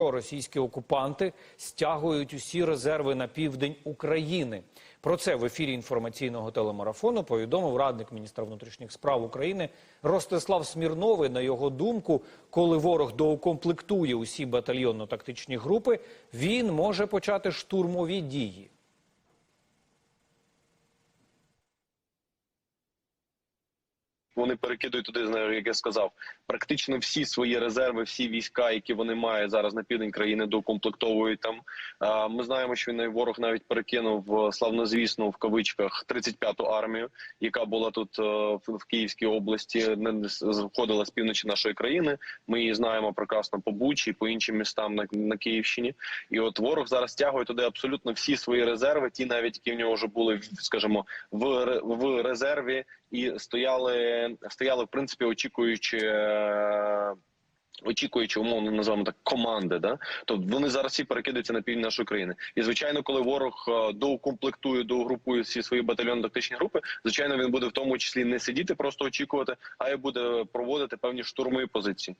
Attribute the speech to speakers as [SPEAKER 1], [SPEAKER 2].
[SPEAKER 1] Російські окупанти стягують усі резерви на південь України. Про це в ефірі інформаційного телемарафону повідомив радник міністра внутрішніх справ України Ростислав Смірновий. На його думку, коли ворог доукомплектує усі батальйонно-тактичні групи, він може почати штурмові дії.
[SPEAKER 2] Вони перекидують туди, як я сказав, практично всі свої резерви, всі війська, які вони мають зараз на південь країни, докомплектовують там. Ми знаємо, що він ворог навіть перекинув е, славнозвісну в кавичках 35-ту армію, яка була тут е, в Київській області, не входила з півночі нашої країни. Ми її знаємо прекрасно по Бучі, по іншим містам на, на Київщині. І от ворог зараз стягує туди абсолютно всі свої резерви, ті навіть які в нього вже були, скажімо, в, в резерві і стояли, стояли в принципі, очікуючи. е, Очікуючи, умовно називаємо так команди, да тобто вони зараз всі перекидаються на південь нашої країни. І звичайно, коли ворог е, доукомплектує, доугрупує всі свої батальйони тактичні групи, звичайно, він буде в тому числі не сидіти, просто очікувати, а й буде проводити певні штурмові позиції.